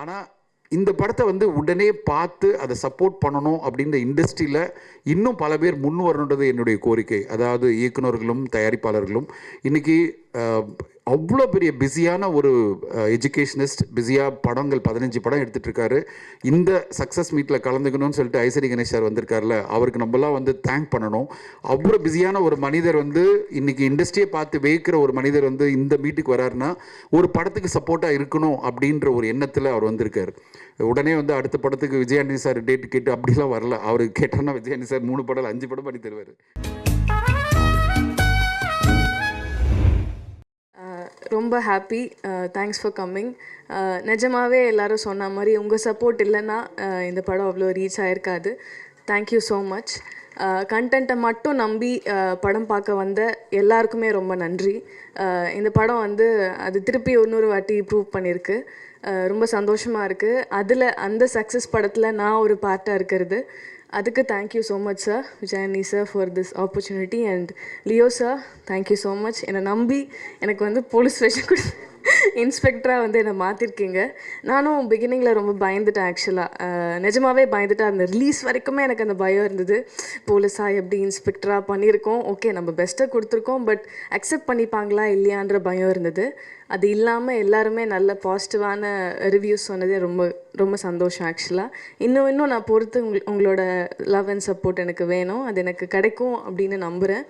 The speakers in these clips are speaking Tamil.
ஆனால் இந்த படத்தை வந்து உடனே பார்த்து அதை சப்போர்ட் பண்ணணும் அப்படின்ற இண்டஸ்ட்ரியில் இன்னும் பல பேர் முன் வரணுன்றது என்னுடைய கோரிக்கை. அதாவது இயக்குனர்களும் தயாரிப்பாளர்களும். இன்றைக்கி அவ்வளோ பெரிய பிஸியான ஒரு எஜுகேஷனிஸ்ட் பிஸியாக படங்கள் பதினஞ்சு படம் எடுத்துகிட்டு இருக்காரு இந்த சக்ஸஸ் மீட்டில் கலந்துக்கணும்னு சொல்லிட்டு ஐசரி கணேஷ் சார் வந்திருக்காருல அவருக்கு நம்மலாம் வந்து தேங்க் பண்ணணும். அவ்வளோ பிஸியான ஒரு மனிதர் வந்து இன்னைக்கு இண்டஸ்ட்ரியை பார்த்து வேக்கிற ஒரு மனிதர் வந்து இந்த மீட்டுக்கு வராருன்னா ஒரு படத்துக்கு சப்போர்ட்டாக இருக்கணும் அப்படின்ற ஒரு எண்ணத்தில் அவர் வந்திருக்காரு. உடனே வந்து அடுத்த படத்துக்கு விஜயாண்டி சார் டேட் கேட்டு அப்படிலாம் வரல. அவர் கேட்டோன்னா விஜயாண்டி சார் மூணு படம் அஞ்சு படம் பண்ணி தருவார். ரொம்ப ஹாப்பி தேங்க்ஸ் ஃபார் கம்மிங் நிஜமாவே எல்லாரும் சொன்ன மாதிரி உங்கள் சப்போர்ட் இல்லைன்னா uh, இந்த படம் அவ்வளோ ரீச் ஆகிருக்காது தேங்க்யூ ஸோ மச் கண்டென்ட்டை மட்டும் நம்பி uh, படம் பார்க்க வந்த எல்லாருக்குமே ரொம்ப நன்றி. Uh, இந்த படம் வந்து அது திருப்பி இன்னொரு வாட்டி ப்ரூவ் பண்ணியிருக்கு ரொம்ப சந்தோஷமாக இருக்குது அதில் அந்த சக்ஸஸ் படத்தில் நான் ஒரு பார்ட்டாக இருக்கிறது. அதுக்கு thank you so much sir Vijayani sir for this opportunity and Leo sir thank you so much என்னை நம்பி எனக்கு வந்து போலீஸ் ஸ்டேஷன் கொடு இன்ஸ்பெக்டராக வந்து என்னை மாற்றிருக்கீங்க நானும் பிகினிங்கில் ரொம்ப பயந்துட்டேன் ஆக்சுவலாக நிஜமாகவே பயந்துட்டேன் அந்த ரிலீஸ் வரைக்குமே எனக்கு அந்த பயம் இருந்தது. போலீஸாக எப்படி இன்ஸ்பெக்டராக பண்ணியிருக்கோம்? ஓகே நம்ம பெஸ்ட்டை கொடுத்துருக்கோம் பட் அக்செப்ட் பண்ணிப்பாங்களா இல்லையான்ற பயம் இருந்தது. அது இல்லாமல் எல்லாருமே நல்ல பாசிட்டிவான ரிவ்யூஸ் சொன்னதே ரொம்ப ரொம்ப சந்தோஷம் ஆக்சுவலாக இன்னும் இன்னும் நான் பொறுத்து உங் உங்களோட லவ் அண்ட் சப்போர்ட் எனக்கு வேணும். அது எனக்கு கிடைக்கும் அப்படின்னு நம்புகிறேன்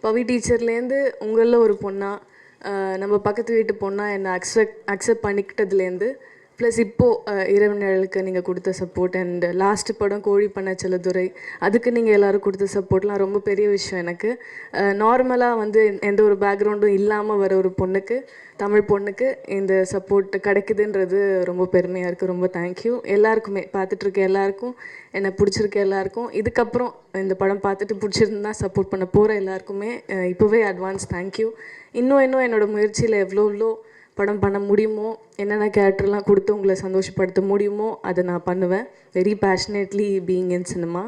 பவி டீச்சர்லேருந்து உங்களில் ஒரு பொண்ணாக நம்ம பக்கத்து வீட்டு பொண்ணாக என்னை அக்செப்ட் அக்செப்ட் பண்ணிக்கிட்டதுலேருந்து ப்ளஸ் இப்போது இரவு நிழலுக்கு நீங்கள் கொடுத்த சப்போர்ட் அண்ட் லாஸ்ட் படம் கோழி பண்ண செல்லதுரை அதுக்கு நீங்கள் எல்லாரும் கொடுத்த சப்போர்ட்லாம் ரொம்ப பெரிய விஷயம் எனக்கு. நார்மலாக வந்து எந்த ஒரு பேக்ரவுண்டும் இல்லாமல் வர ஒரு பொண்ணுக்கு தமிழ் பொண்ணுக்கு இந்த சப்போர்ட் கிடைக்குதுன்றது ரொம்ப பெருமையாக இருக்குது ரொம்ப தேங்க்யூ எல்லாருக்குமே பார்த்துட்ருக்க எல்லாருக்கும் என்னை பிடிச்சிருக்க எல்லாருக்கும். இதுக்கப்புறம் இந்த படம் பார்த்துட்டு பிடிச்சிருந்தா சப்போர்ட் பண்ண போகிற எல்லாருக்குமே இப்போவே அட்வான்ஸ் தேங்க்யூ இன்னும் இன்னும் என்னோட முயற்சியில் எவ்வளோ எவ்வளோ படம் பண்ண முடியுமோ என்னென்ன கேரக்டர்லாம் கொடுத்து உங்களை சந்தோஷப்படுத்த முடியுமோ அதை நான் பண்ணுவேன். Very passionately being in cinema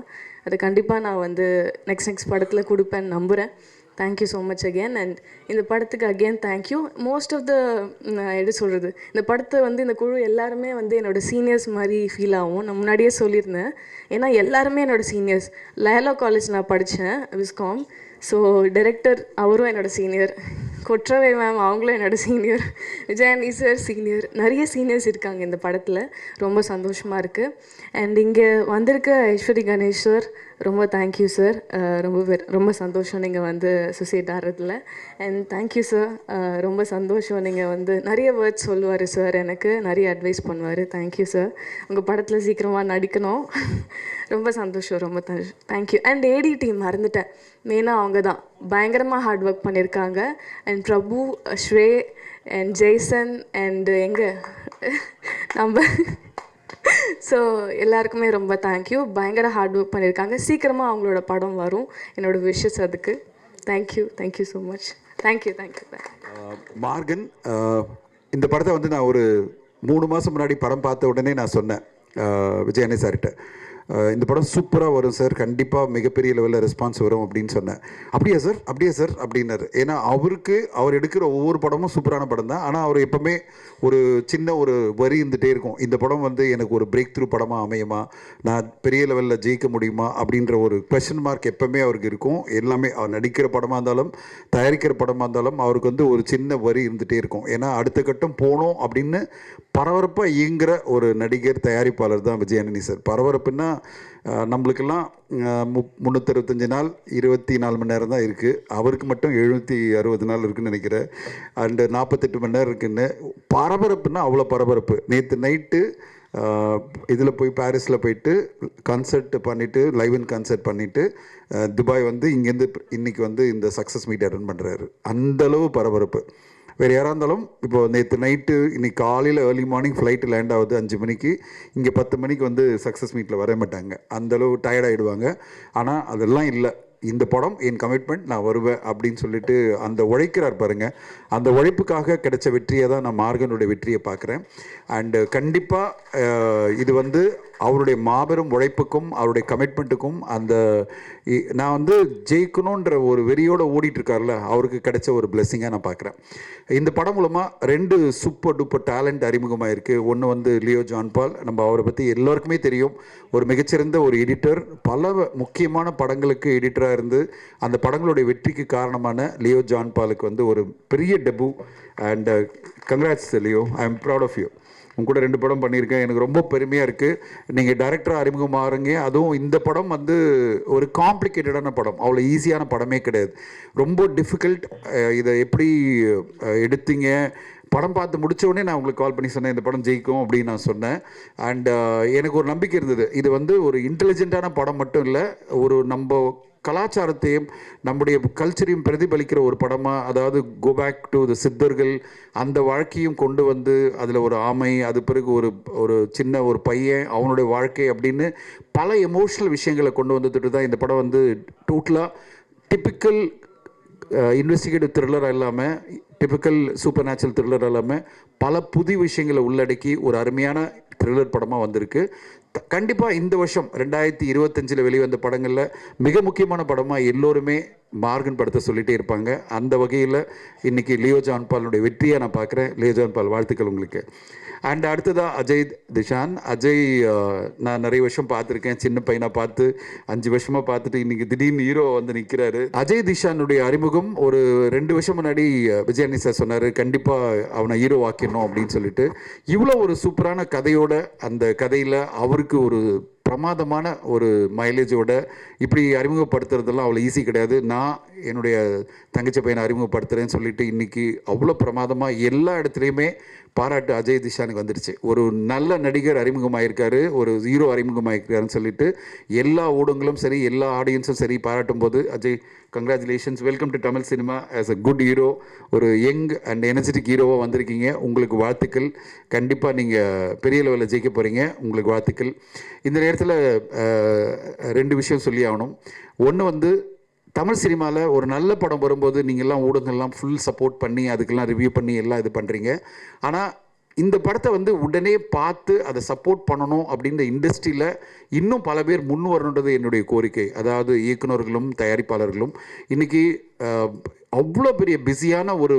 அதை கண்டிப்பாக நான் வந்து நெக்ஸ்ட் நெக்ஸ்ட் படத்தில் கொடுப்பேன்னு நம்புகிறேன் thank you so much again and இந்த படத்துக்கு again thank you most of the எப்படி சொல்கிறது இந்த படத்தை வந்து இந்த குழு எல்லாருமே வந்து என்னோட சீனியர்ஸ் மாதிரி ஃபீல் ஆகும். நான் முன்னாடியே சொல்லியிருந்தேன். ஏன்னா எல்லாருமே என்னோட சீனியர்ஸ் லயலா காலேஜ் நான் படித்தேன் விஸ்காம் ஸோ டைரக்டர் அவரும் என்னோட சீனியர் கொற்றவை மேம் அவங்களும் என்னோட சீனியர் விஜயானி சார் சீனியர் நிறைய சீனியர்ஸ் இருக்காங்க இந்த படத்தில். ரொம்ப சந்தோஷமாக இருக்குது அண்ட் இங்கே வந்திருக்க ஐஸ்வரி கணேஷ் சார் ரொம்ப தேங்க்யூ சார் ரொம்ப ரொம்ப சந்தோஷம் நீங்கள் வந்து சுசைட் ஆகிறதுல அண்ட் தேங்க்யூ சார் ரொம்ப சந்தோஷம் நீங்கள் வந்து நிறைய வேர்ட்ஸ் சொல்லுவார் சார் எனக்கு நிறைய அட்வைஸ் பண்ணுவார். தேங்க்யூ சார் உங்கள் படத்தில் சீக்கிரமாக நடிக்கணும். ரொம்ப சந்தோஷம் ரொம்ப தேங்க்யூ அண்ட் ஏடி டீம் மறந்துட்டேன். மெயினாக அவங்க தான் பயங்கரமாக ஹார்ட் ஒர்க் பண்ணியிருக்காங்க அண்ட் பிரபு ஸ்ரே அண்ட் ஜெய்சன் அண்ட் எங்கே? நம்ம ஸோ எல்லாருக்குமே ரொம்ப தேங்க்யூ பயங்கர ஹார்ட் ஒர்க் பண்ணியிருக்காங்க சீக்கிரமாக அவங்களோட படம் வரும். என்னோட விஷஸ் அதுக்கு. Thank you thank you so much thank you thank you Maargan இந்த படத்தை வந்து நான் ஒரு மூணு மாதம் முன்னாடி படம் பார்த்த உடனே நான் சொன்னேன். Uh, அஹ், சார்கிட்ட இந்த படம் சூப்பராக வரும் சார் கண்டிப்பாக மிகப்பெரிய லெவலில் ரெஸ்பான்ஸ் வரும் அப்படின்னு சொன்னேன். அப்படியா சார் அப்படியா சார் அப்படின்னாரு. ஏன்னா அவருக்கு அவர் எடுக்கிற ஒவ்வொரு படமும் சூப்பரான படம் தான். ஆனால் அவர் எப்போவுமே ஒரு சின்ன ஒரு வரி இருந்துகிட்டே இருக்கும். இந்த படம் வந்து எனக்கு ஒரு பிரேக் த்ரூ படமாக அமையுமா? நான் பெரிய லெவலில் ஜெயிக்க முடியுமா? அப்படின்ற ஒரு கொஷின் மார்க் எப்போவுமே அவருக்கு இருக்கும். எல்லாமே அவர் நடிக்கிற படமாக இருந்தாலும் தயாரிக்கிற படமாக இருந்தாலும் அவருக்கு வந்து ஒரு சின்ன வரி இருந்துகிட்டே இருக்கும். ஏன்னா அடுத்த கட்டம் போகணும் அப்படின்னு பரபரப்பாக இயங்குற ஒரு நடிகர் தயாரிப்பாளர் தான் விஜயானி சார் பரபரப்புன்னா நம்மளுக்கெல்லாம் மு முந்நூற்றறுபத்தஞ்சு நாள் இருபத்தி நாலு மணி நேரம் தான் இருக்குது அவருக்கு மட்டும் எழுநூற்றி அறுபது நாள் இருக்குதுன்னு நினைக்கிறேன். அண்டு நாற்பத்தெட்டு மணி நேரம் இருக்குன்னு பரபரப்புன்னா அவ்வளோ பரபரப்பு. நேற்று நைட்டு இதில் போய் பாரிஸில் போயிட்டு கன்சர்ட் பண்ணிவிட்டு லைவ் இன் கன்சர்ட் பண்ணிவிட்டு துபாய் வந்து இங்கேருந்து இன்னைக்கு வந்து இந்த சக்ஸஸ் மீட் அட்டன் பண்ணுறாரு அந்தளவு பரபரப்பு. வேறு யாராக இருந்தாலும் இப்போ நேற்று நைட்டு இன்னைக்கு காலையில் ஏர்லி மார்னிங் ஃப்ளைட்டு லேண்ட் ஆகுது அஞ்சு மணிக்கு. இங்கே பத்து மணிக்கு வந்து சக்ஸஸ் மீட்டில் வர மாட்டாங்க. அந்தளவு டயர்ட் ஆகிடுவாங்க ஆனால் அதெல்லாம் இல்லை. இந்த படம் என் கமிட்மெண்ட் நான் வருவேன் அப்படின்னு சொல்லிட்டு அந்த உழைக்கிறார் பாருங்க. அந்த உழைப்புக்காக கிடைச்ச வெற்றியை தான் நான் மார்கனுடைய வெற்றியை பார்க்குறேன். அண்டு கண்டிப்பாக இது வந்து அவருடைய மாபெரும் உழைப்புக்கும் அவருடைய கமிட்மெண்ட்டுக்கும் அந்த இ- நான் வந்து ஜெயிக்கணுன்ற ஒரு வெறியோடு ஓடிட்டுருக்கார்ல அவருக்கு கிடைச்ச ஒரு பிளெஸ்ஸிங்காக நான் பார்க்குறேன் இந்த படம் மூலமாக ரெண்டு சூப்பர் டூப்பர் டேலண்ட் அறிமுகமாக இருக்குது ஒன்று வந்து லியோ ஜான்பால் நம்ம அவரை பற்றி எல்லோருக்குமே தெரியும். ஒரு மிகச்சிறந்த ஒரு எடிட்டர் பல முக்கியமான படங்களுக்கு எடிட்டராக இருந்து அந்த படங்களுடைய வெற்றிக்கு காரணமான லியோ ஜான்பாலுக்கு வந்து ஒரு பெரிய debut and congrats Leo I am proud of you உங்க கூட ரெண்டு படம் பண்ணியிருக்கேன். எனக்கு ரொம்ப பெருமையாக இருக்குது நீங்கள் டைரக்டராக அறிமுகமாகறீங்க அதுவும் இந்த படம் வந்து ஒரு காம்ப்ளிகேட்டடான படம். அவ்வளோ ஈஸியான படமே கிடையாது. ரொம்ப டிஃபிகல்ட் இதை எப்படி எடுத்தீங்க? படம் பார்த்து முடிச்ச உடனே நான் உங்களுக்கு கால் பண்ணி சொன்னேன் இந்த படம் ஜெயிக்கும் அப்படின்னு நான் சொன்னேன். அண்ட் எனக்கு ஒரு நம்பிக்கை இருந்தது. இது வந்து ஒரு இன்டெலிஜென்ட்டான படம் மட்டும் இல்லை ஒரு நம்ம கலாச்சாரத்தையும் நம்முடைய கல்ச்சரையும் பிரதிபலிக்கிற ஒரு படமாக அதாவது கோ பேக் டு த சித்தர்கள் அந்த வாழ்க்கையும் கொண்டு வந்து அதில் ஒரு ஆமை அது பிறகு ஒரு ஒரு சின்ன ஒரு பையன் அவனுடைய வாழ்க்கை அப்படின்னு பல எமோஷ்னல் விஷயங்களை கொண்டு வந்துட்டு தான் இந்த படம் வந்து டோட்டலாக டிப்பிக்கல் இன்வெஸ்டிகேட்டிவ் த்ரில்லர் இல்லாமல் டிபிக்கல் சூப்பர் நேச்சுரல் த்ரில்லர் இல்லாமல் பல புது விஷயங்களை உள்ளடக்கி ஒரு அருமையான த்ரில்லர் படமாக வந்திருக்கு. கண்டிப்பாக இந்த வருஷம் ரெண்டாயிரத்தி இருபத்தஞ்சில் வெளிவந்த படங்களில் மிக முக்கியமான படமாக எல்லோருமே மார்கன் படத்தை சொல்லிகிட்டே இருப்பாங்க. அந்த வகையில் இன்றைக்கி லியோ ஜான்பாலுடைய வெற்றியை நான் பார்க்குறேன். லியோ ஜான்பால் வாழ்த்துக்கள் உங்களுக்கு. அண்ட் அடுத்ததாக அஜய் திஷான். அஜய் நான் நிறைய வருஷம் பார்த்துருக்கேன். சின்ன பையனாக பார்த்து அஞ்சு வருஷமாக பார்த்துட்டு இன்றைக்கி திடீர்னு ஹீரோ வந்து நிற்கிறாரு அஜய் திஷானுடைய அறிமுகம் ஒரு ரெண்டு வருஷம் முன்னாடி விஜயானி சார் சொன்னார் கண்டிப்பாக அவனை ஹீரோ ஆக்கிடணும் அப்படின்னு சொல்லிட்டு. இவ்வளோ ஒரு சூப்பரான கதையோட அந்த கதையில் அவருக்கு ஒரு பிரமாதமான ஒரு மைலேஜோட இப்படி அறிமுகப்படுத்துறதெல்லாம் அவ்வளோ ஈஸி கிடையாது. நான் என்னுடைய தங்கச்சி பையனை அறிமுகப்படுத்துகிறேன்னு சொல்லிட்டு இன்றைக்கி அவ்வளோ பிரமாதமாக எல்லா இடத்துலையுமே பாராட்டு அஜய் திஷானுக்கு வந்துடுச்சு ஒரு நல்ல நடிகர் அறிமுகமாயிருக்காரு ஒரு ஹீரோ அறிமுகமாயிருக்காருன்னு சொல்லிட்டு எல்லா ஊடகங்களும் சரி எல்லா ஆடியன்ஸும் சரி பாராட்டும் போது Ajay congratulations welcome to Tamil cinema as a good hero ஒரு யங் அண்ட் எனர்ஜெட்டிக் ஹீரோவாக வந்திருக்கீங்க. உங்களுக்கு வாழ்த்துக்கள். கண்டிப்பாக நீங்கள் பெரிய லெவலில் ஜெயிக்க போகிறீங்க உங்களுக்கு வாழ்த்துக்கள். இந்த நேரத்தில் ரெண்டு விஷயம் சொல்லி ஆகணும். ஒன்று வந்து தமிழ் சினிமாவில் ஒரு நல்ல படம் வரும்போது நீங்கள்லாம் ஊடகங்கள்லாம் ஃபுல் சப்போர்ட் பண்ணி அதுக்கெல்லாம் ரிவ்யூ பண்ணி எல்லாம் இது பண்ணுறீங்க ஆனால் இந்த படத்தை வந்து உடனே பார்த்து அதை சப்போர்ட் பண்ணணும் அப்படின்ற இண்டஸ்ட்ரியில் இன்னும் பல பேர் முன் வரணுன்றது என்னுடைய கோரிக்கை. அதாவது இயக்குனர்களும் தயாரிப்பாளர்களும். இன்றைக்கி அவ்வளோ பெரிய பிஸியான ஒரு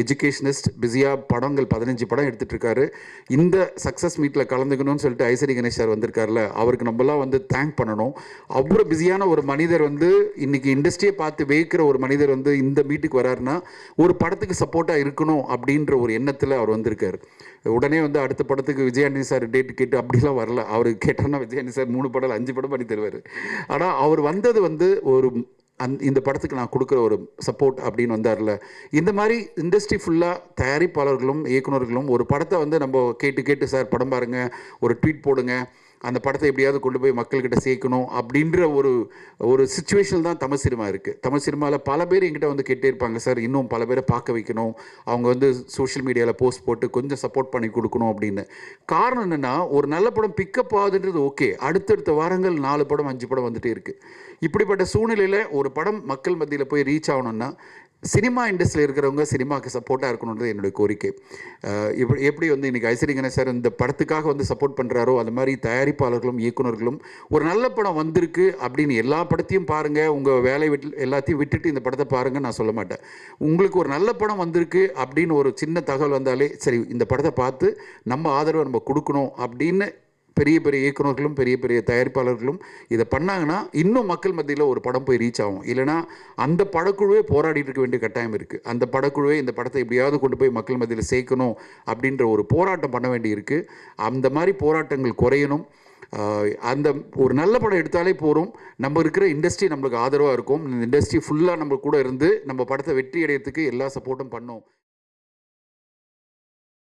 எஜுகேஷனிஸ்ட் பிஸியாக படங்கள் பதினஞ்சு படம் எடுத்துட்டு இருக்காரு இந்த சக்ஸஸ் மீட்டில் கலந்துக்கணும்னு சொல்லிட்டு ஐசரி கணேஷ் சார் வந்திருக்காருல அவருக்கு நம்மலாம் வந்து தேங்க் பண்ணணும். அவ்வளோ பிஸியான ஒரு மனிதர் வந்து இன்னைக்கு இண்டஸ்ட்ரியை பார்த்து வேக்கிற ஒரு மனிதர் வந்து இந்த மீட்டுக்கு வராருன்னா ஒரு படத்துக்கு சப்போர்ட்டாக இருக்கணும் அப்படின்ற ஒரு எண்ணத்தில் அவர் வந்திருக்காரு. உடனே வந்து அடுத்த படத்துக்கு விஜயாண்டி சார் டேட் கேட்டு அப்படிலாம் வரல. அவர் கேட்டோன்னா விஜயாண்டி சார் மூணு படம் அஞ்சு படம் பண்ணி தருவார். ஆனால் அவர் வந்தது வந்து ஒரு அந் இந்த படத்துக்கு நான் கொடுக்குற ஒரு சப்போர்ட் அப்படின்னு வந்தார்ல. இந்த மாதிரி இண்டஸ்ட்ரி ஃபுல்லாக தயாரிப்பாளர்களும் இயக்குனர்களும் ஒரு படத்தை வந்து நம்ம கேட்டு கேட்டு சார் படம் பாருங்கள் ஒரு ட்வீட் போடுங்க அந்த படத்தை எப்படியாவது கொண்டு போய் மக்கள்கிட்ட சேர்க்கணும் அப்படின்ற ஒரு ஒரு சுச்சுவேஷன் தான் தமிழ் சினிமா இருக்குது தமிழ் சினிமாவில் பல பேர் எங்கிட்ட வந்து கேட்டே இருப்பாங்க சார் இன்னும் பல பேரை பார்க்க வைக்கணும். அவங்க வந்து சோஷியல் மீடியாவில் போஸ்ட் போட்டு கொஞ்சம் சப்போர்ட் பண்ணி கொடுக்கணும் அப்படின்னு. காரணம் என்னென்னா ஒரு நல்ல படம் பிக்கப் ஆகுதுன்றது ஓகே அடுத்தடுத்த வாரங்கள் நாலு படம் அஞ்சு படம் வந்துகிட்டே இருக்குது இப்படிப்பட்ட சூழ்நிலையில் ஒரு படம் மக்கள் மத்தியில் போய் ரீச் ஆகணும்னா சினிமா இண்டஸ்ட்ரியில் இருக்கிறவங்க சினிமாவுக்கு சப்போர்ட்டாக இருக்கணுன்றது என்னுடைய கோரிக்கை. இப்படி எப்படி வந்து இன்றைக்கி ஐஸ்வரி கணேசர் இந்த படத்துக்காக வந்து சப்போர்ட் பண்ணுறாரோ அது மாதிரி தயாரிப்பாளர்களும் இயக்குனர்களும் ஒரு நல்ல படம் வந்திருக்கு அப்படின்னு எல்லா படத்தையும் பாருங்கள் உங்கள் வேலையை விட்டு எல்லாத்தையும் விட்டுட்டு இந்த படத்தை பாருங்கள் நான் சொல்ல மாட்டேன். உங்களுக்கு ஒரு நல்ல படம் வந்திருக்கு அப்படின்னு ஒரு சின்ன தகவல் வந்தாலே சரி இந்த படத்தை பார்த்து நம்ம ஆதரவை நம்ம கொடுக்கணும் அப்படின்னு பெரிய பெரிய இயக்குனர்களும் பெரிய பெரிய தயாரிப்பாளர்களும் இதை பண்ணாங்கன்னா இன்னும் மக்கள் மத்தியில் ஒரு படம் போய் ரீச் ஆகும். இல்லைனா அந்த படக்குழுவே போராடிட்டு இருக்க வேண்டிய கட்டாயம் இருக்குது அந்த படக்குழுவே இந்த படத்தை எப்படியாவது கொண்டு போய் மக்கள் மத்தியில் சேர்க்கணும் அப்படின்ற ஒரு போராட்டம் பண்ண வேண்டி இருக்குது அந்த மாதிரி போராட்டங்கள் குறையணும். அந்த ஒரு நல்ல படம் எடுத்தாலே போகிறோம் நம்ம இருக்கிற இண்டஸ்ட்ரி நம்மளுக்கு ஆதரவாக இருக்கும். இந்த இண்டஸ்ட்ரி ஃபுல்லாக நம்ம கூட இருந்து நம்ம படத்தை வெற்றி அடையிறதுக்கு எல்லா சப்போர்ட்டும் பண்ணோம்.